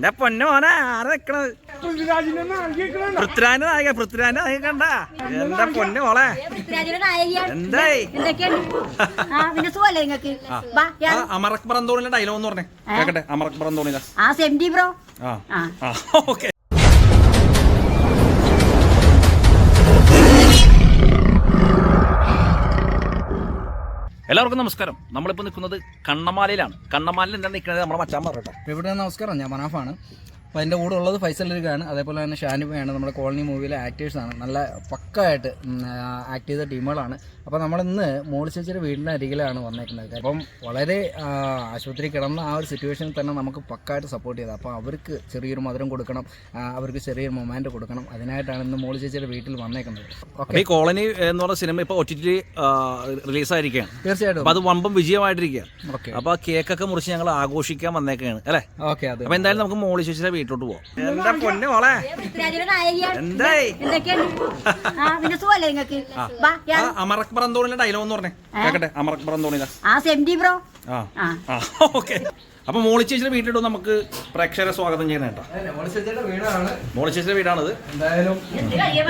എന്റെ പൊന്നു മോനെ ആരെ നിക്കണത്? പൃഥ്വിരാജിന്റെ നായിക പൃഥ്വിരാജിന്റെ നായിക കണ്ട? എന്റെ പൊന്നു മോളെ. എന്തായി? അമർ അക്ബർ പറന്തോണിലെ ഡയലോഗ് എന്ന് പറഞ്ഞേ. കേക്കട്ടെ അമർ അക്ബർ ആ. ആ ഓക്കെ. എല്ലാവർക്കും നമസ്കാരം. നമ്മളിപ്പോൾ നിൽക്കുന്നത് കണ്ണമാലയിലാണ്. കണ്ണമാലയിൽ എന്താ നിൽക്കുന്നത്? നമ്മുടെ മച്ചാൻ പറയട്ടെ ഇവിടെ നമസ്കാരം. ഞാൻ മനാഫാണ്. അപ്പോൾ എന്റെ കൂടെ ഉള്ളത് ഫൈസൽ ലിഖാണ് അതേപോലെ തന്നെ ഷാനിബയാണ്. നമ്മുടെ കോളനി മൂവിയിലെ ആക്ടേഴ്സാണ് നല്ല പക്കായിട്ട് ആക്ട് ചെയ്ത ടീമുകളാണ്. അപ്പോൾ നമ്മളിന്ന് മോളി ചേച്ചിയുടെ വീടിന്റെ അരികിലാണ് വന്നേക്കുന്നത്. അപ്പം വളരെ ആശുപത്രി കിടന്ന ആ ഒരു സിറ്റുവേഷനിൽ തന്നെ നമുക്ക് പക്കായിട്ട് സപ്പോർട്ട് ചെയ്തത് അപ്പോൾ അവർക്ക് ചെറിയൊരു മധുരം കൊടുക്കണം അവർക്ക് ചെറിയൊരു മൊമാന്റ് കൊടുക്കണം. അതിനായിട്ടാണ് ഇന്ന് മോളി ചേച്ചിയുടെ വീട്ടിൽ വന്നേക്കുന്നത്. ഈ കോളനി എന്ന് പറഞ്ഞ സിനിമ ഇപ്പോൾ ഒ ടി ടി റിലീസായിരിക്കുകയാണ്. തീർച്ചയായിട്ടും. അത് വമ്പം വിജയമായിട്ടിരിക്കുക ഓക്കെ. അപ്പോൾ ആ കേക്കൊക്കെ മുറിച്ച് ഞങ്ങൾ ആഘോഷിക്കാൻ വന്നേക്കാണ് അല്ലേ? ഓക്കെ അത്. അപ്പോൾ എന്തായാലും നമുക്ക് മോളി ചേച്ചിയുടെ വീട്ടിലോട്ട് പോവാം. എന്റെ പൊന്നു മോളെ? എന്തായി? എന്തൊക്കെയുണ്ട്? അമറക് പറന്തോണിലെ ഡയലോഗ് എന്ന് പറഞ്ഞേ. കേക്കട്ടെ അമറക് പറന്തോണില ആ സെംഡി ബ്രോ? ആ. ആ. ഓക്കെ. അപ്പൊ മോളി ചേച്ചിയുടെ വീട്ടിലോട്ട് നമുക്ക് പ്രേക്ഷകരെ സ്വാഗതം ചെയ്യണം കേട്ടോ. മോളി ചേച്ചിയുടെ വീടാണ്. മോളി എന്തായാലും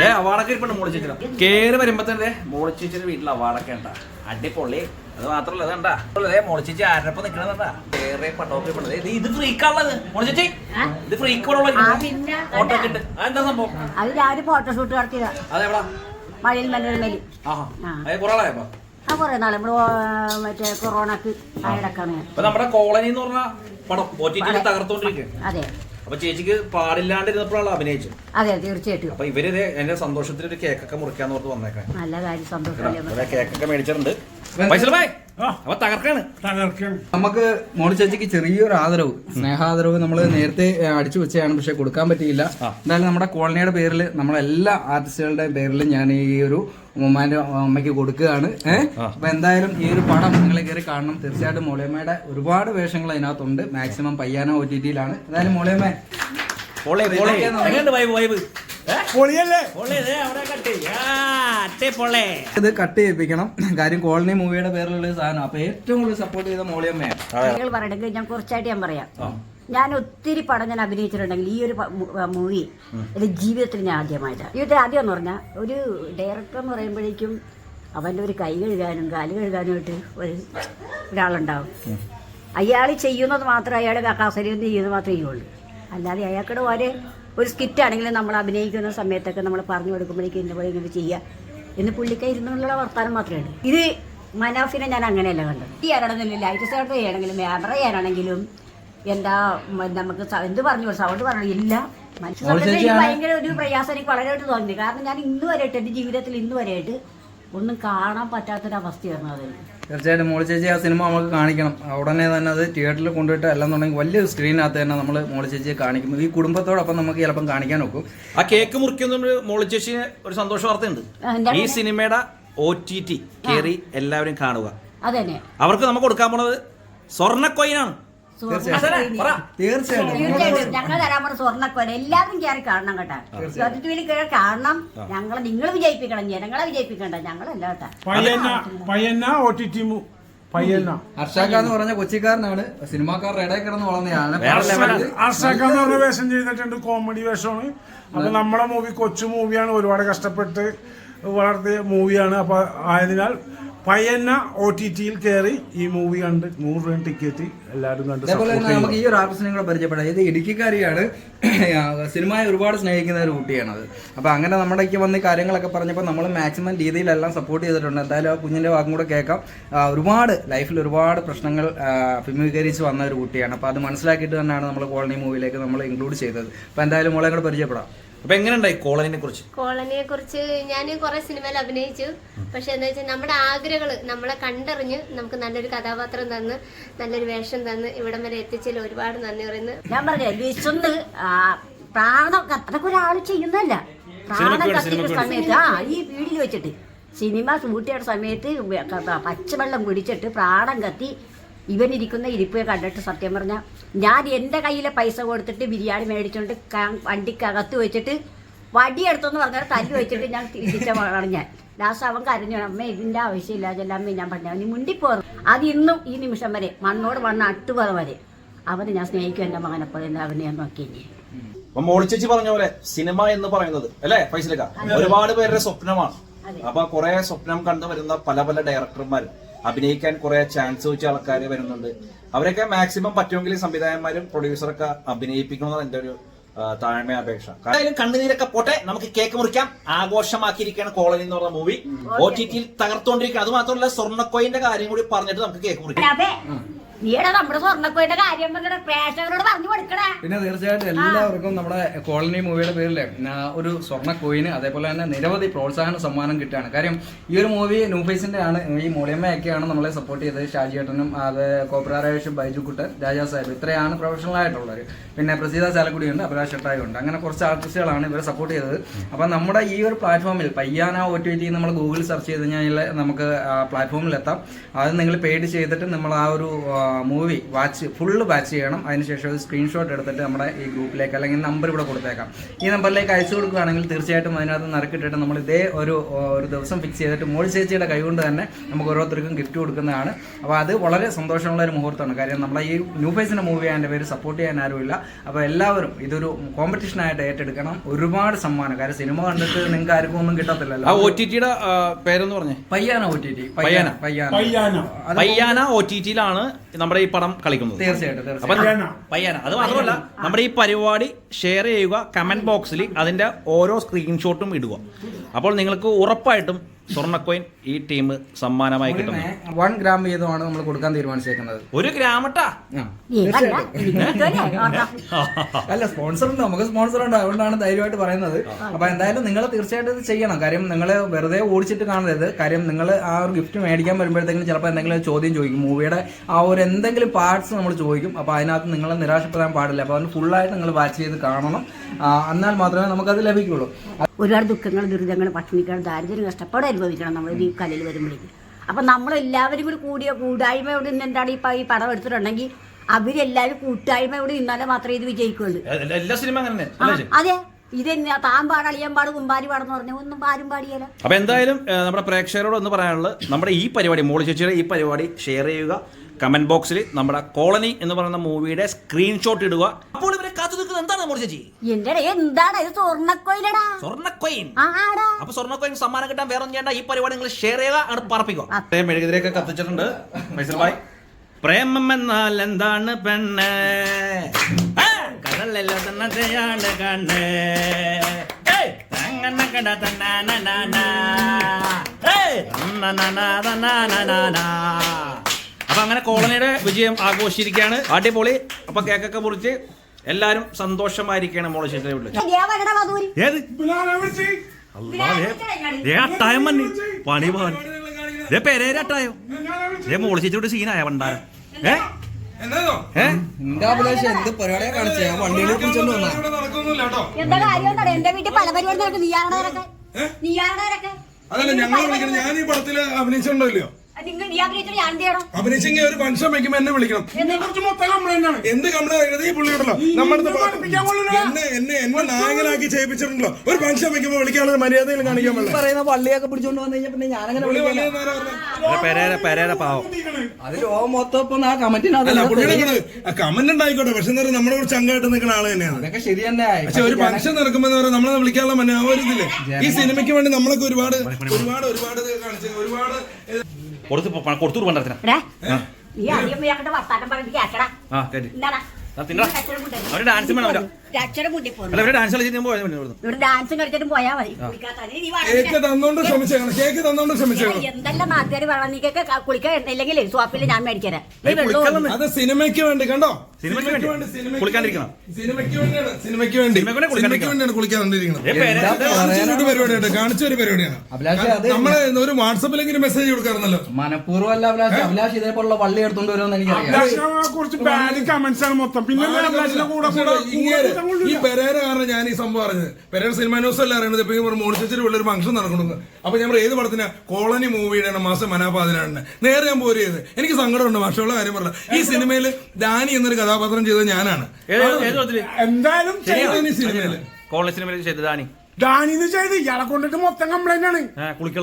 ഏ അവാർഡൊക്കെ ഇരിപ്പുണ്ട് മോളി ചേച്ചിയുടെ. കേറി വരുമ്പോ തന്നെ മോളി ചേച്ചിയുടെ വീട്ടിൽ അവാർഡൊക്കെ ഉണ്ടാ അടിപൊളി. അത് മാത്രല്ല ഇത് കണ്ടാ. അതെ മോളി ചേച്ചി ആരപ്പം നിക്കണെന്നാ വേറെ പട്ടോക്കെ ഇരിപ്പുണ്ട്. ഇത് ഇത് ഫ്രീക്കാണുള്ളത് മോളി ചേച്ചി ഇത് ഫ്രീക്കോടുള്ള ആ പിന്നെ ഫോട്ടോ ഒക്കെ ഉണ്ട് അതെന്താ സംഭവം? അത് രാവിലെ ഫോട്ടോഷൂട്ട് നടത്തിയതാ അതെവിടാ? മഴയിൽ മനോരമയിൽ ആ. അത് കുറെ ആളായപ്പോ ആ കുറെ നാളെ നമ്മൾ ഓ- മറ്റേ കൊറോണക്ക് ആയിടക്കാണ് ഞാൻ. അപ്പൊ നമ്മുടെ കോളനി എന്ന് പറഞ്ഞ പടം ഒ ടി ടി തകർത്തോണ്ടിരിക്കുക അതെ. അപ്പൊ ചേച്ചിക്ക് പാടില്ലാണ്ടിരുന്നപ്പോഴാണ് അഭിനയിച്ചത്. അതെ തീർച്ചയായിട്ടും. അപ്പൊ ഇവർ ദേ എന്റെ സന്തോഷത്തിൽ ഒരു കേക്കൊക്കെ മുറിക്കാന്ന് ഓർത്ത് വന്നേക്കാം നല്ല കാര്യം സന്തോഷം കേക്കൊക്കെ മേടിച്ചിട്ടുണ്ട്. അപ്പൊ തകർക്കാണ്. തകർക്കാണ്. നമുക്ക് മോളി ചേച്ചിക്ക് ചെറിയൊരു ആദരവ്. സ്നേഹാദരവ് നമ്മൾ നേരത്തെ അടിച്ചു വെച്ചതാണ് പക്ഷെ കൊടുക്കാൻ പറ്റിയില്ല. എന്തായാലും നമ്മുടെ കോളനിയുടെ പേരിൽ നമ്മളെല്ലാ ആർട്ടിസ്റ്റുകളുടെയും പേരിൽ ഞാൻ ഈ ഒരു ഉമ്മാന്റെ അമ്മയ്ക്ക് കൊടുക്കുകയാണ്. ഏഹ് അപ്പൊ എന്തായാലും ഈ ഒരു പടം നിങ്ങളെ കയറി കാണണം. തീർച്ചയായിട്ടും മോളിയമ്മയുടെ ഒരുപാട് വേഷങ്ങൾ അതിനകത്തുണ്ട്. മാക്സിമം പയ്യാനോ ഒ ടി ടിയിലാണ് എന്തായാലും മോളിയമ്മ. ഇത് കട്ട് ചെയ്യിപ്പിക്കണം. കാര്യം കോളനി മൂവിയുടെ പേരിലുള്ള സാധനം. അപ്പൊ ഏറ്റവും കൂടുതൽ സപ്പോർട്ട് ചെയ്ത മോളിയമ്മയാണ്. നിങ്ങൾ ഞാൻ കുറച്ചായിട്ട് ഞാൻ പറയാം. ഞാൻ ഒത്തിരി പടം ഞാൻ അഭിനയിച്ചിട്ടുണ്ടെങ്കിൽ ഈ ഒരു മൂവി എന്റെ ജീവിതത്തിൽ ഞാൻ ആദ്യമായിട്ടാണ് ജീവിതത്തിൽ ആദ്യം എന്ന് പറഞ്ഞാൽ ഒരു ഡയറക്ടർ എന്ന് പറയുമ്പോഴേക്കും അവന്റെ ഒരു കൈ കഴുകാനും കാൽ കഴുകാനുമായിട്ട് ഒരു ഒരാളുണ്ടാവും. അയാൾ ചെയ്യുന്നത് മാത്രമേ അയാളുടെ കാസരി ചെയ്യുന്നത് മാത്രമേ ചെയ്യുള്ളൂ. അല്ലാതെ അയാൾക്കിടെ ഒരേ ഒരു സ്കിറ്റ് ആണെങ്കിലും നമ്മൾ അഭിനയിക്കുന്ന സമയത്തൊക്കെ നമ്മൾ പറഞ്ഞു കൊടുക്കുമ്പോഴേക്കും ഇന്ന പോലെ ഇങ്ങനെ ചെയ്യുക. എന്ന് പുള്ളിക്ക ഇരുന്നുള്ള വർത്താനം മാത്രമേ ഉള്ളൂ. ഇത് മനാഫിനെ ഞാൻ അങ്ങനെയല്ല കണ്ടത്. ഈ ആരാണെങ്കിലും ലൈറ്റ് സൗണ്ട് ചെയ്യണമെങ്കിലും ക്യാമറ ചെയ്യാനാണെങ്കിലും എന്താ നമുക്ക് എന്ത് പറഞ്ഞു സൗണ്ട് പറഞ്ഞു ഇല്ല. മനുഷ്യ ഭയങ്കര ഒരു പ്രയാസം എനിക്ക് വളരെയായിട്ട് തോന്നി കാരണം ഞാൻ ഇന്ന് വരെയായിട്ട് എന്റെ ജീവിതത്തിൽ ഇന്ന് വരെയായിട്ട് ഒന്നും കാണാൻ പറ്റാത്തൊരവസ്ഥയായിരുന്നു അത്. തീർച്ചയായിട്ടും മോളി ചേച്ചി ആ സിനിമ നമുക്ക് കാണിക്കണം. ഉടനെ തന്നെ അത് തിയേറ്ററിൽ കൊണ്ടുപോയിട്ട് അല്ലെന്നുണ്ടെങ്കിൽ വലിയൊരു സ്ക്രീനകത്ത് തന്നെ നമ്മൾ മോളി ചേച്ചിയെ കാണിക്കും. ഈ കുടുംബത്തോടൊപ്പം നമുക്ക് ചിലപ്പം കാണിക്കാൻ നോക്കും ആ കേക്ക് മുറിക്കുന്ന മോളി ചേച്ചി ഒരു സന്തോഷ വാർത്തയുണ്ട്. ഈ സിനിമയുടെ ഒ ടി ടി കേറി എല്ലാവരും കാണുക. അതന്നെ അവർക്ക് നമുക്ക് കൊടുക്കാൻ പോണത് സ്വർണ കൊയിനാണ് തീർച്ചയായിട്ടും. ഞങ്ങൾ തരാൻ പറഞ്ഞ സ്വർണക്കോല എല്ലാവരും കയറി കാണണം കേട്ടാ. ചോദ്യത്തിൽ കയറി കാണണം. ഞങ്ങളെ നിങ്ങൾ വിജയിപ്പിക്കണം ജനങ്ങളെ വിജയിപ്പിക്കണ്ട. ഞങ്ങളല്ല കേട്ടാ. ഹർഷാക്ക എന്ന് പറഞ്ഞ കൊച്ചിക്കാരനാണ്. സിനിമാക്കാരുടെ ഇടയിൽ കിടന്ന് വളർന്നതാണ് വേറെ ലെവലാണ് എന്ന് പറഞ്ഞ വേഷം ചെയ്തിട്ടുണ്ട്. കോമഡി വേഷമാണ്. അപ്പൊ നമ്മുടെ മൂവി കൊച്ചു മൂവിയാണ് ഒരുപാട് കഷ്ടപ്പെട്ട് വളർത്തിയ മൂവിയാണ് അപ്പൊ ആയതിനാൽ പയ്യന്ന ഒ ടി ടിയിൽ കയറി ഈ മൂവി കണ്ട് നൂറ് രൂപ ടിക്കറ്റ് എല്ലാവരും കണ്ട് അതേപോലെ തന്നെ നമുക്ക് ഈ ഒരു ആർട്ടിസ്റ്റിനെ കൂടെ പരിചയപ്പെടാം. ഇത് ഇടുക്കിക്കാരിയാണ് സിനിമയെ ഒരുപാട് സ്നേഹിക്കുന്ന ഒരു കുട്ടിയാണത്. അപ്പൊ അങ്ങനെ നമ്മുടെക്ക് വന്ന് കാര്യങ്ങളൊക്കെ പറഞ്ഞപ്പോൾ നമ്മൾ മാക്സിമം രീതിയിലെല്ലാം സപ്പോർട്ട് ചെയ്തിട്ടുണ്ട്. എന്തായാലും ആ കുഞ്ഞിന്റെ വാക്കും കൂടെ കേൾക്കാം. ഒരുപാട് ലൈഫിൽ ഒരുപാട് പ്രശ്നങ്ങൾ അഭിമുഖീകരിച്ച് വന്ന ഒരു കുട്ടിയാണ്. അപ്പൊ അത് മനസ്സിലാക്കിയിട്ട് തന്നെയാണ് നമ്മൾ കോളനി മൂവിയിലേക്ക് നമ്മൾ ഇൻക്ലൂഡ് ചെയ്തത്. അപ്പൊ എന്തായാലും മോളെ കൂടെ പരിചയപ്പെടാം. അപ്പൊ എങ്ങനെയുണ്ടായി കോളനിനെ കുറിച്ച്? കോളനിയെ കുറിച്ച് ഞാൻ കുറെ സിനിമയിൽ അഭിനയിച്ചു. പക്ഷെ എന്താ വെച്ചാൽ നമ്മുടെ ആഗ്രഹങ്ങൾ നമ്മളെ കണ്ടറിഞ്ഞ് നമുക്ക് നല്ലൊരു കഥാപാത്രം തന്ന് നല്ലൊരു വേഷം തന്ന് ഇവിടം വരെ എത്തിച്ചതിൽ ഒരുപാട് നന്ദി പറയുന്നു. ഞാൻ പറഞ്ഞേ വിശന്ന് പ്രാണം കത്ത് ഒരാൾ ചെയ്യുന്നതല്ല. പ്രാണം കത്തിക്കുന്ന സമയത്ത് ആ ഈ വീടിൽ വെച്ചിട്ട്. സിനിമ ഷൂട്ട് ചെയ്യുന്ന സമയത്ത് പച്ചവെള്ളം കുടിച്ചിട്ട് പ്രാണം കത്തി ഇവൻ ഇരിക്കുന്ന ഇരിപ്പ് കണ്ടിട്ട് സത്യം പറഞ്ഞാൽ ഞാൻ എന്റെ കയ്യിലെ പൈസ കൊടുത്തിട്ട് ബിരിയാണി മേടിച്ചോണ്ട് വണ്ടിക്കകത്ത് വെച്ചിട്ട് വടിയെടുത്തെന്ന് പറഞ്ഞാൽ തല്ലി വെച്ചിട്ട് ഞാൻ തിരിച്ച ഞാൻ. ലാസ്റ്റ് അവൻ കരഞ്ഞു അമ്മ ഇതിന്റെ ആവശ്യമില്ല. ചെല്ലമ്മ ഞാൻ പറഞ്ഞു അവന് മുണ്ടിപ്പോറും അത് ഇന്നും ഈ നിമിഷം വരെ മണ്ണോട് മണ്ണ് അട്ടുപറ വരെ. അവനെ ഞാൻ സ്നേഹിക്കും എന്റെ മകനെപ്പോലെ തന്നെ അവനെ ഞാൻ നോക്കി മോളിച്ചേച്ചി മോളി ചേച്ചി പറഞ്ഞ പോലെ സിനിമ എന്ന് പറയുന്നത് അല്ലേ ഫൈസലിക്ക? ഒരുപാട് പേരുടെ സ്വപ്നമാണ്. അപ്പൊ കുറെ സ്വപ്നം കണ്ടു വരുന്ന പല പല ഡയറക്ടർമാർ അഭിനയിക്കാൻ കുറെ ചാൻസ് വെച്ച ആൾക്കാർ വരുന്നുണ്ട്. അവരൊക്കെ മാക്സിമം പറ്റുമെങ്കിൽ സംവിധായകന്മാരും പ്രൊഡ്യൂസറൊക്കെ അഭിനയിപ്പിക്കണമെന്നാണ് എന്റെ ഒരു താഴ്മ അപേക്ഷ. എന്തായാലും കണ്ണുനീരൊക്കെ പോട്ടെ നമുക്ക് കേക്ക് മുറിക്കാം. ആഘോഷമാക്കിയിരിക്കുകയാണ് കോളനി എന്ന് പറഞ്ഞ മൂവി ഒ ടി ടിയിൽ തകർത്തോണ്ടിരിക്കുകയാണ്. അത് മാത്രമല്ല സ്വർണക്കോയിന്റെ കാര്യം കൂടി പറഞ്ഞിട്ട് നമുക്ക് കേക്ക് മുറിക്കാം. നീടാ നമ്മുടെ സ്വർണക്കോയുടെ കാര്യം പറഞ്ഞ പ്രേക്ഷകരോട് പറഞ്ഞു കൊടുക്കണേ. പിന്നെ തീർച്ചയായിട്ടും എല്ലാവർക്കും നമ്മുടെ കോളനി മൂവിയുടെ പേരിൽ ഒരു സ്വർണ കോയിന് അതേപോലെ തന്നെ നിരവധി പ്രോത്സാഹന സമ്മാനം കിട്ടുകയാണ്. കാര്യം ഈ ഒരു മൂവി നൂഫൈസിന്റെ ആണ് ഈ മോളിയമ്മയൊക്കെയാണ് നമ്മളെ സപ്പോർട്ട് ചെയ്തത്. ഷാജി ഏട്ടനും അത് കോപ്രാരേഷും ബൈജു കുട്ടൻ രാജാ സാഹിബ്. ഇത്രയാണ് പ്രൊഫഷണൽ ആയിട്ടുള്ളവർ പിന്നെ പ്രസീത ചാലക്കുടി ഉണ്ട് അഭിലാഷ് ഷെട്ടായി ഉണ്ട് അങ്ങനെ കുറച്ച് ആർട്ടിസ്റ്റുകളാണ് ഇവരെ സപ്പോർട്ട് ചെയ്തത്. അപ്പം നമ്മുടെ ഈ ഒരു പ്ലാറ്റ്ഫോമിൽ പയ്യാന ഒ ടി ടി നമ്മൾ ഗൂഗിൾ സെർച്ച് ചെയ്ത് കഴിഞ്ഞാൽ നമുക്ക് ആ പ്ലാറ്റ്ഫോമിൽ എത്താം. അത് നിങ്ങൾ പെയ്ഡ് ചെയ്തിട്ട് നമ്മൾ ആ ഒരു മൂവി വാച്ച് ഫുള്ള് വാച്ച് ചെയ്യണം. അതിനുശേഷം ഒരു സ്ക്രീൻഷോട്ട് എടുത്തിട്ട് നമ്മുടെ ഈ ഗ്രൂപ്പിലേക്ക് അല്ലെങ്കിൽ നമ്പർ ഇവിടെ കൊടുത്തേക്കാം. ഈ നമ്പറിലേക്ക് അയച്ചു കൊടുക്കുകയാണെങ്കിൽ തീർച്ചയായിട്ടും അതിനകത്ത് നറുക്കിട്ടിട്ട് നമ്മൾ ഇതേ ഒരു ഒരു ദിവസം ഫിക്സ് ചെയ്തിട്ട് മോൾ ചേച്ചിയുടെ കൈകൊണ്ട് തന്നെ നമുക്ക് ഓരോരുത്തർക്കും ഗിഫ്റ്റ് കൊടുക്കുന്നതാണ്. അപ്പോൾ അത് വളരെ സന്തോഷമുള്ള ഒരു മുഹൂർത്തമാണ്. കാര്യം നമ്മളെ ഈ ന്യൂ ഫേസിന്റെ മൂവി അതിന്റെ പേര് സപ്പോർട്ട് ചെയ്യാൻ ആരുമില്ല. അപ്പോൾ എല്ലാവരും ഇതൊരു കോമ്പറ്റീഷനായിട്ട് ഏറ്റെടുക്കണം. ഒരുപാട് സമ്മാനം. കാര്യം സിനിമ കണ്ടിട്ട് നിങ്ങൾക്ക് ആർക്കും ഒന്നും ആ കിട്ടത്തില്ലല്ലോ ഒ ടി ടിയുടെ പേരെന്ന് പറഞ്ഞേ? പയ്യാന O T T പയ്യാന. പയ്യാന. പയ്യാന. പയ്യാന. O T ടിയിലാണ് നമ്മുടെ ഈ പടം കളിക്കുന്നത്. തീർച്ചയായിട്ടും അപ്പൊ. പയ്യാന. അത് മാത്രമല്ല നമ്മുടെ ഈ പരിപാടി ഷെയർ ചെയ്യുക കമന്റ് ബോക്സിൽ അതിന്റെ ഓരോ സ്ക്രീൻഷോട്ടും ഇടുക. അപ്പോൾ നിങ്ങൾക്ക് ഉറപ്പായിട്ടും സ്വർണക്കോയിൻ ഈ ടീം സമ്മാനമായി കിട്ടുന്നു. വൺ ഗ്രാം വീതമാണ് നമ്മൾ കൊടുക്കാൻ തീരുമാനിച്ചേക്കുന്നത്. ഒരു ഗ്രാമട്ടാ അല്ല സ്പോൺസർ ഉണ്ട്. നമുക്ക് സ്പോൺസർ ഉണ്ട്. അതുകൊണ്ടാണ് ധൈര്യമായിട്ട് പറയുന്നത്. അപ്പൊ എന്തായാലും നിങ്ങൾ തീർച്ചയായിട്ടും ഇത് ചെയ്യണം. കാര്യം നിങ്ങൾ വെറുതെ ഓടിച്ചിട്ട് കാണരുത്. കാര്യം നിങ്ങൾ ആ ഒരു ഗിഫ്റ്റ് മേടിക്കാൻ വരുമ്പോഴത്തേക്കും ചിലപ്പോൾ എന്തെങ്കിലും ചോദ്യം ചോദിക്കും. മൂവിയുടെ ആ ഒരു എന്തെങ്കിലും പാർട്സ് നമ്മൾ ചോദിക്കും. അപ്പോൾ അതിനകത്ത് നിങ്ങൾ നിരാശപ്പെടാൻ പാടില്ല. അപ്പോൾ അതിന് ഫുള്ളായിട്ട് നിങ്ങൾ വാച്ച് ചെയ്ത് കാണണം. എന്നാൽ മാത്രമേ നമുക്കത് ലഭിക്കുള്ളൂ. ഒരുപാട് ദുഃഖങ്ങൾ ദുരിതങ്ങൾ പട്ടിണികൾ ദാരിദ്ര്യം കഷ്ടപ്പാട് അനുഭവിക്കണം നമ്മൾ ഈ കലയിൽ വരുമ്പോഴേക്കും. അപ്പം നമ്മളെല്ലാവരും കൂടി കൂടിയ കൂട്ടായ്മയോട് ഇന്ന് എന്താണ് ഇപ്പം ഈ പടം എടുത്തിട്ടുണ്ടെങ്കിൽ അവരെല്ലാവരും കൂട്ടായ്മയോട് നിന്നാലേ മാത്രമേ ഇത് വിജയിക്കുള്ളൂ. എല്ലാ- സിനിമ അങ്ങനെ? അതെ. ഇത് താൻ പാട് അളിയാൻ പാട് കുമ്പാരി പാടെന്ന് പറഞ്ഞു ഒന്നും ആരും പാടിയല്ല അപ്പൊ എന്തായാലും നമ്മുടെ പ്രേക്ഷകരോട് ഒന്ന് പറയാനുള്ളത് നമ്മുടെ ഈ പരിപാടി മോളി ചേച്ചിയുടെ ഈ പരിപാടി ഷെയർ ചെയ്യുക. കമന്റ് ബോക്സിൽ നമ്മുടെ കോളനി എന്ന് പറയുന്ന മൂവിയുടെ സ്ക്രീൻഷോട്ട് ഇടുക. അപ്പോൾ എന്താണ് മോർച്ച ചേച്ചി? എന്റെ എന്താണ്? ഇത് സ്വർണക്കോയിലടാ. സ്വർണക്കോയിൻ? അപ്പൊ സ്വർണക്കോയിൻ സമ്മാനം കിട്ടാൻ വേറെ ഒന്നും ചെയ്യേണ്ട. ഈ പരിപാടി നിങ്ങൾ ഷെയർ ചെയ്യുക അങ്ങോട്ട് പറപ്പിക്കുക. പ്രേം മെഴുകുതിരിയൊക്കെ കത്തിച്ചിട്ടുണ്ട്. മൈസൂർ ഭായ്. പ്രേമം എന്നാൽ എന്താണ് പെണ്ണ്? ആ, കടലില്ലാത്തയാണ് കണ്ണ്. അപ്പൊ അങ്ങനെ കോളനിയുടെ വിജയം ആഘോഷിച്ചിരിക്കുകയാണ്. അടിപൊളി. അപ്പൊ കേക്കൊക്കെ മുറിച്ച് എല്ലാരും സന്തോഷമായിരിക്കണം മോളെ ശേഷം വീട്ടിൽ പണി പെരേരട്ടായോ മോളി ചേച്ചിയുടെ സീനായ പണ്ടാരം ഏ? എന്റെ അഭിലാഷം? എന്ത് പരിപാടിയെ കാണിച്ചേ. എന്താ കാര്യം? എന്റെ വീട്ടിൽ പല പരിപാടി അതല്ല ഞങ്ങൾ വിളിക്കണം ഞാൻ ഈ പടത്തിൽ അഭിനയിച്ചിട്ടുണ്ടോ അഭിനയിച്ചെങ്കിൽ ഒരു ഫംഗ്ഷൻ വെക്കുമ്പോ എന്നെ വിളിക്കണം. എന്ത്? കംപ്ലൈന്റ് ഈ പുള്ളി ഉണ്ടല്ലോ. നമ്മുടെ എന്നെ എന്നെ എന്നെ നായകനാക്കി ചെയ്യിപ്പിച്ചിട്ടുണ്ടല്ലോ. ഒരു ഫംഗ്ഷൻ വെക്കുമ്പോ വിളിക്കാനുള്ള മര്യാദയിൽ കാണിക്കാൻ ഈ പറയുന്ന പള്ളിയൊക്കെ പിടിച്ചോണ്ട് വന്നു കഴിഞ്ഞാൽ പിന്നെ ഞാനങ്ങനെ പാവം. അതിൽ ഓ മൊത്തം ആ കമന്റിനകത്ത് കമന്റ് ഉണ്ടായിക്കോട്ടെ. പക്ഷെ എന്താ നമ്മളെ കൂടെ ചങ്കായിട്ട് നിൽക്കുന്ന ആൾ തന്നെയാണ്. അതൊക്കെ ശരി തന്നെ. പക്ഷെ ഒരു ഫംഗ്ഷൻ നടക്കുമ്പോ നമ്മളെ വിളിക്കാനുള്ള ഇതില്ലേ? ഈ സിനിമയ്ക്ക് വേണ്ടി നമ്മളൊക്കെ ഒരുപാട് ഒരുപാട് ഒരുപാട് കാണിച്ചു ഒരുപാട് കൊടുത്തു പ- കൊടുത്തു പണ്ടത്തിന് എടേ, നീ ആദ്യം വർത്താനം പറഞ്ഞിട്ട് കേക്കടാ ആ കേട്ടി എന്താണ് ആ, തിന്നടാ. അവർ ഡാൻസ് വേണം അവരാ ഡാൻസ് കളിച്ചിട്ട് ഡാൻസും പോയാ മതി. കേക്ക് തന്നോണ്ട് ശ്രമിച്ചേക്കണം കേക്ക് തന്നോണ്ട് ശ്രമിച്ചേക്കണം എന്തെല്ലാം നാട്ടുകാർ വെള്ളം നീക്കൊക്കെ കുളിക്കാൻ ഇല്ലെങ്കിൽ സ്വാപ്പിൽ ഞാൻ മേടിക്കരാ. അത് സിനിമയ്ക്ക് വേണ്ടി കണ്ടോ? സിനിമയ്ക്ക് വേണ്ടി. സിനിമയ്ക്ക്. സിനിമയ്ക്ക് വേണ്ടിയാണ് സിനിമയ്ക്ക് വേണ്ടി. സിനിമയ്ക്ക് വേണ്ടിയാണ് കുളിക്കാണ്ടിരിക്കുന്നത് കാണിച്ച ഒരു പരിപാടിയാണ് അഭിലാഷ് അത് നമ്മൾ ഒരു വാട്സപ്പിലെങ്കിലും മെസ്സേജ് കൊടുക്കാറുണ്ടല്ലോ. മനഃപൂർവം അല്ല അഭിലാഷ് അഭിലാഷ് ഇതേപോലുള്ള വള്ളി എടുത്തോണ്ട് വരുമെന്ന് എനിക്കറിയാം. കുറച്ച് ബാഡ് കമന്റ്സ് ആണ് മൊത്തം. പിന്നെ ഈ പെരേര കാരണം ഞാൻ ഈ സംഭവം അറിഞ്ഞത്. പെരേര സിനിമ ന്യൂസ് അല്ല അറിയണത്? ഇപ്പൊ ഈ മോണിച്ചേരി ഉള്ള ഒരു ഫംഗ്ഷൻ നടക്കണമെന്ന് അപ്പൊ ഞാൻ ഏത് പടത്തിന്? കോളനി മൂവിയുടെ മാസം മനാപാതിനാണ് നേരെ ഞാൻ പോര് ചെയ്ത്. എനിക്ക് സങ്കടമുണ്ട് മാഷുള്ള കാര്യം പറഞ്ഞ. ഈ സിനിമയിൽ ഡാനി എന്നൊരു കഥാപാത്രം ചെയ്തത് ഞാനാണ്. എന്തായാലും സിനിമയിൽ കോളേജ് സിനിമയിൽ ചെയ്തതാണ് ഡാനി എന്ന് വെച്ചാൽ ഇയാളെ കൊണ്ടിട്ട് മൊത്തം കംപ്ലൈന്റ് ആണ്.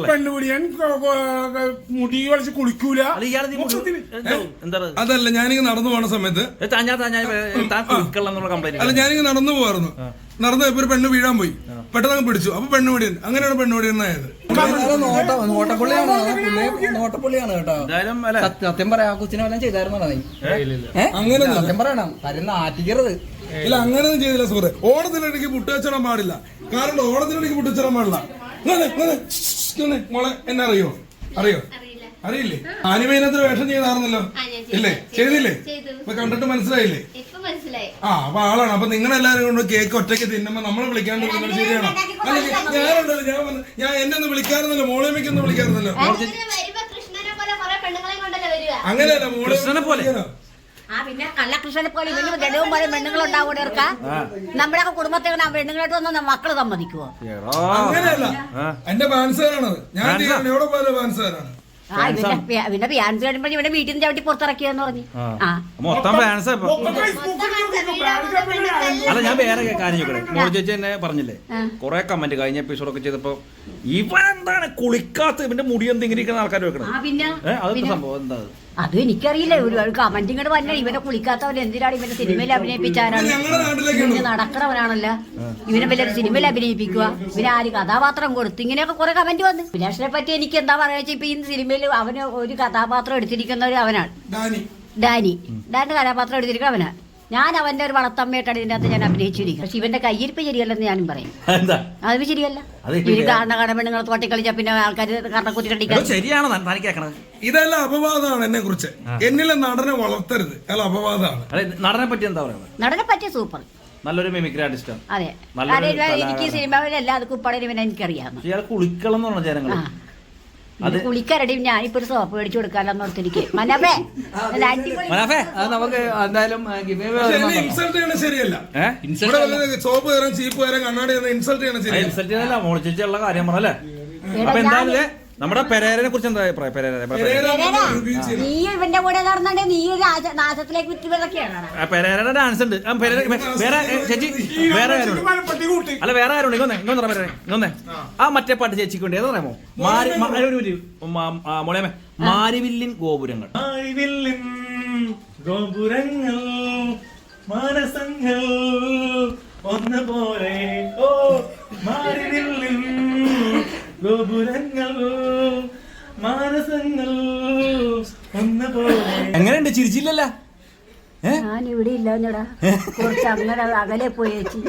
പെണ്ണുപിടിയൻ മുടി വലിച്ച് കുളിക്കൂല. അതല്ല ഞാനിങ്ങ് നടന്നു പോണ സമയത്ത് അല്ല ഞാനിങ്ങ് നടന്നു പോവായിരുന്നു. നടന്നു പോയപ്പോ ഒരു പെണ്ണ് വീഴാൻ പോയി. പെട്ടെന്ന് അങ്ങ് പിടിച്ചു. അപ്പൊ പെണ്ണ് വീടിയൻ അങ്ങനെയാണ് പെണ്ണ് വീടിയൻ ആയത് നോട്ട നോട്ടപ്പുള്ളിയാണ് കേട്ടോ. എന്തായാലും സത്യം- പറയാ ആ കൊച്ചിനെ വല്ലതും ചെയ്തായിരുന്നു നീ? ഏ? അങ്ങനെയൊന്നും സത്യം പറയണം. കാര്യം ആറ്റിക്കരുത്. ഇല്ല അങ്ങനെയൊന്നും ചെയ്തില്ല സുഹൃത്ത്. ഓണത്തിനിടയ്ക്ക് പുട്ടുവച്ചിടാൻ പാടില്ല. കാരണം ഓണത്തിനിടയ്ക്ക് പൊട്ടിച്ചിറ പാടില്ല. മോളെ എന്നെ അറിയോ? അറിയോ? അറിയില്ല? അറിയില്ലേ ആനിമേനത്തിൽ വേഷം ചെയ്തായിരുന്നല്ലോ. ആ, ഞാൻ ഇല്ലേ? ചെയ്തില്ലേ? ചെയ്തു. ഇപ്പൊ കണ്ടിട്ട് മനസ്സിലായില്ലേ? ഇപ്പൊ മനസ്സിലായി. ആ അപ്പൊ ആളാണ്. അപ്പൊ നിങ്ങളെല്ലാരും കൊണ്ട് കേക്ക് ഒറ്റയ്ക്ക് തിന്നുമ്പോ നമ്മളെ വിളിക്കാണ്ട് ശരിയാണോ അല്ല ഞാനുണ്ടല്ലോ ഞാൻ വന്ന്- ഞാൻ എന്നെ ഒന്ന് വിളിക്കാറുന്നല്ലോ മോളിയമ്മയ്ക്ക് ഒന്ന് വിളിക്കാറുന്നല്ലോ കൃഷ്ണനെ പോലെ കുറെ പെണ്ണുങ്ങളെ കൊണ്ടല്ലേ വരിക? അങ്ങനെയല്ല മോളെ കൃഷ്ണനെ പോലെ? ആ പിന്നെ കള്ളകൃഷ്ണനെ പോലെ ഇവന് ഗഡവും പോലെ പെണ്ണുങ്ങളുണ്ടാവും ഇറക്ക? നമ്മുടെ കുടുംബത്തെ പെണ്ണുങ്ങളായിട്ട് വന്ന മക്കൾ സമ്മതിക്കുവോ? അങ്ങനെയല്ല. എന്റെ ഫാൻസുകാരാണത് ഞാൻ എവിടെ പോലെ ഫാൻസുകാരാണ്. ആ ഇവന്റെ പി- ഇവന്റെ ഫിയാൻസ് കഴിയുമ്പോൾ ഇവിടെ വീട്ടിൽ നിന്ന് ചവിട്ടി പുറത്തിറക്കിയെന്ന് പറഞ്ഞു. ആ. മൊത്തം ഫാൻസാ ഇപ്പൊ. മൊത്തം ഫേസ്ബുക്കിൽ അല്ല ഞാൻ വേറെ കാര്യം ചോദിക്കട്ടെ? മോൾ ചേച്ചി എന്നെ പറഞ്ഞില്ലേ? കുറെ കമന്റ് കഴിഞ്ഞ എപ്പിസോഡ് ഒക്കെ ചെയ്തപ്പോ ഇവൻ എന്താണ് കുളിക്കാത്ത ഇവന്റെ മുടി എന്തെങ്കിലും ഇരിക്കുന്ന ആൾക്കാർ വെക്കണം ആ പിന്നെ? ഏഹ് അതൊക്കെ സംഭവം? എന്താ അത്? എനിക്കറിയില്ല. ഒരു കമന്റ് ഇങ്ങോട്ട് വന്നെ ഇവനെ കുളിക്കാത്തവൻ എന്തിനാണ് ഇവനെ സിനിമയിൽ അഭിനയിപ്പിച്ചാരാണ് ഇവന് നടക്കണവനാണല്ല. ഇവനെ വലിയൊരു സിനിമയിൽ അഭിനയിപ്പിക്കുക. ഇവന് ആര് കഥാപാത്രം കൊടുത്തു ഇങ്ങനെയൊക്കെ കുറെ കമന്റ് വന്നു. വിനാശിനെ പറ്റി എനിക്ക് എന്താ പറയാ വെച്ചാൽ ഇപ്പൊ ഈ സിനിമയിൽ അവന് ഒരു കഥാപാത്രം എടുത്തിരിക്കുന്നവർ അവനാണ്. ഡാനി. ഡാനി. ഡാനിന്റെ കഥാപാത്രം എടുത്തിരിക്കുന്ന അവനാ ഞാൻ അവന്റെ ഒരു വളർത്തമ്മയായിട്ടാണ് ഇതിന്റെ അകത്ത് ഞാൻ അഭിനയിച്ചിരിക്കുന്നത്. പക്ഷെ ഇവന്റെ കയ്യിരിപ്പ് ശരിയല്ലെന്ന് ഞാനും പറയും. എന്താ? അത് ശരിയല്ല. ഈ കാണുന്ന കാണ പെണ്ണുങ്ങൾ തോട്ടി കളിച്ചാ പിന്നെ ആൾക്കാർ കാരണം കണ്ടിക്കാൻ ശരിയാണോ ഇതെല്ലാം അപവാദമാണ് എന്നെ കുറിച്ച്. എന്നിലെ നടനെ വളർത്തരുത്. അല്ല അപവാദമാണ്. നടനെ പറ്റി എന്താ പറയുക നടനെ പറ്റിയ സൂപ്പർ. നല്ലൊരു മിമിക്രി ആർട്ടിസ്റ്റാണ് അതെ. കാരണം. എനിക്ക് സിനിമയിലെല്ലാം അത് കുപ്പടയിൽ എനിക്കറിയാം. ഇയാൾ ജനങ്ങൾ ആ. അത് കുളിക്കാരടി ഞാനിപ്പോ ഒരു സോപ്പ് മേടിച്ചു കൊടുക്കാലെന്ന് ഓർത്തിരിക്കെ. അടിപൊളി മനാഫേ അത് നമുക്ക് എന്തായാലും സോപ്പ് കയറാൻ ചീപ്പ് കയറാൻ കണ്ണാടി ഇൻസൾട്ട് ചെയ്യണം ശരിയല്ല. ഇൻസൾട്ട് ചെയ്തല്ല മോൾ ചേച്ചിയുള്ള കാര്യം പറഞ്ഞല്ലേ? അപ്പൊ എന്തായാലും ദേ, നമ്മുടെ പെരേരനെ കുറിച്ച് എന്താ അഭിപ്രായം? പെരേര. നീ ഇവന്റെ കൂടെ നടന്നുണ്ടെ നീ നാശത്തിലേക്ക് പെരേരയുടെ ഡാൻസ് ഉണ്ട്. ആ, പെരേര വേറെ ഏ, ചേച്ചി വേറെ കാര്യമുണ്ട് അല്ല വേറെ ആരുണ്ട്? ഇങ്ങൊന്നേ ഇങ്ങൊന്നെ പറയണേ ഇങ്ങൊന്നേ ആ. മറ്റേ പാട്ട് ചേച്ചിക്ക് വേണ്ടി എന്താ പറയാമോ മാരി മാ- ഒരു മാരിവില്ലിൻ ഗോപുരങ്ങൾ. ആയിവില്ലിൻ ഗോപുരങ്ങൾ മാനസങ്ങൾ ഒന്നുപോലെ ഓ മാറിവില്ലിൻ ഗോപുരങ്ങൾ മാനസങ്ങൾ ഒന്നുപോലെ എങ്ങനെയുണ്ട്? ചിരിച്ചില്ലല്ല? ഞാൻ ഇവിടെ ഇല്ലഞ്ഞടാ. കുറച്ച് അങ്ങനെ അകലെ പോയി ചേച്ചി.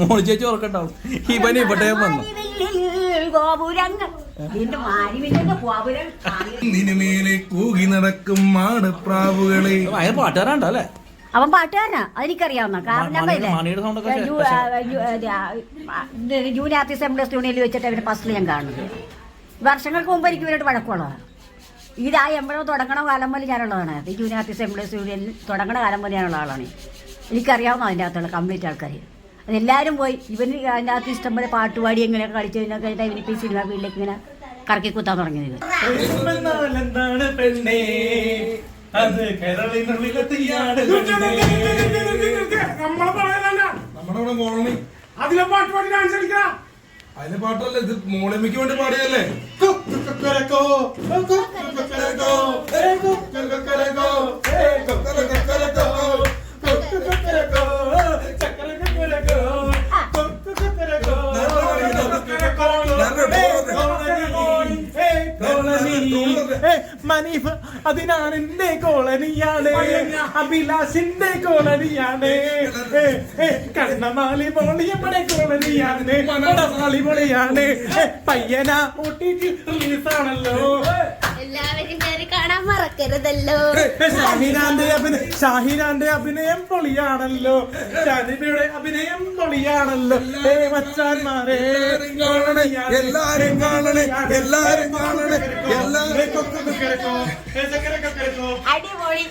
മോളി ചേച്ചി ഓർക്കണ്ടാവും ഇവന് ഇവിടെ വന്നു? ഗോപുരങ്ങൾ. നിന്റെ മാരിവില്ലിന്റെ ഗോപുരം നിനുമേലെ കൂകി നടക്കും മാടപ്രാവുകളെ. അവൻ പാട്ടുകാരനാ അതെനിക്കറിയാവുന്ന. കാരണം ജൂൺ മണിയുടെ- പറയില്ലേ, മണിയുടെ sound ഒക്കെ ഏ, ജൂ- ആ, ജൂ- ഏ, ആ, ഇത് ജൂനിയർ ആർട്ടിസ്റ്റ് എംപ്ലോസ് യൂണിയനിൽ വെച്ചിട്ട് അവന്റെ ഫസ്റ്റിൽ ഞാൻ കാണുന്നത്. വർഷങ്ങൾക്ക് മുമ്പ് എനിക്ക് ഇവരോട് വഴക്കമുള്ളതാണ് ഇത് ആ എംപ്ലോ തുടങ്ങണ കാലം മുതൽ ഞാനുള്ളതാണ്. ഈ ജൂനിയർ ആർട്ടിസ്റ്റ് എംപ്ലോസ് യൂണിയനിൽ തുടങ്ങണ കാലം മുതൽ ഞാനുള്ള ആളാണ്. എനിക്കറിയാവുന്ന അതിന്റെ അകത്തുള്ള കംപ്ലീറ്റ് ആൾക്കാർ അതെല്ലാവരും പോയി ഇവന് അതിന്റെ അകത്ത് ഇഷ്ടംപോലെ പാട്ടുപാടി എങ്ങനെയൊക്കെ കളിച്ചു കഴിഞ്ഞാൽ ഇവനിപ്പോൾ ഈ സിനിമ ഫീൽഡിലേക്ക് ഇങ്ങനെ കറക്കി കുത്താൻ തുടങ്ങിയത്. അത് കരളിനുള്ളിലെ തീയാണ് നമ്മളെ പറയലല്ല നമ്മുടെ ഇവിടെ കോളനി അതിലെ പാട്ട് പാടി ഡാൻസ് കളിക്കണം അതിലെ പാട്ടല്ല ഇത് മോളിമയ്ക്ക് വേണ്ടി പാടിയല്ലേ കൊക്കരക്കോ, മനീഫ് അതിനാണ് എന്റെ കോളനിയാണ്. അഭിലാഷിന്റെ കോളനിയാണ്. കണ്ണമാലി പൊളി നമ്മുടെ കോളനിയാണ്. പടമാലി പൊളിയാണ് പയ്യന റിലീസാണല്ലോ. എല്ലാവരും കയറി കാണാൻ മറക്കരുതല്ലോ. ഷാഹിനാന്റെ അഭിനയം ഷാഹിനാന്റെ അഭിനയം പൊളിയാണല്ലോ. ഷാനിബിയുടെ അഭിനയം പൊളിയാണല്ലോ. ഏ മച്ചാന്മാരെ എല്ലാരും കാണണേ എല്ലാരും കാണണേ എല്ലാരും करे तू ऐसे करे का करे तू बोळी.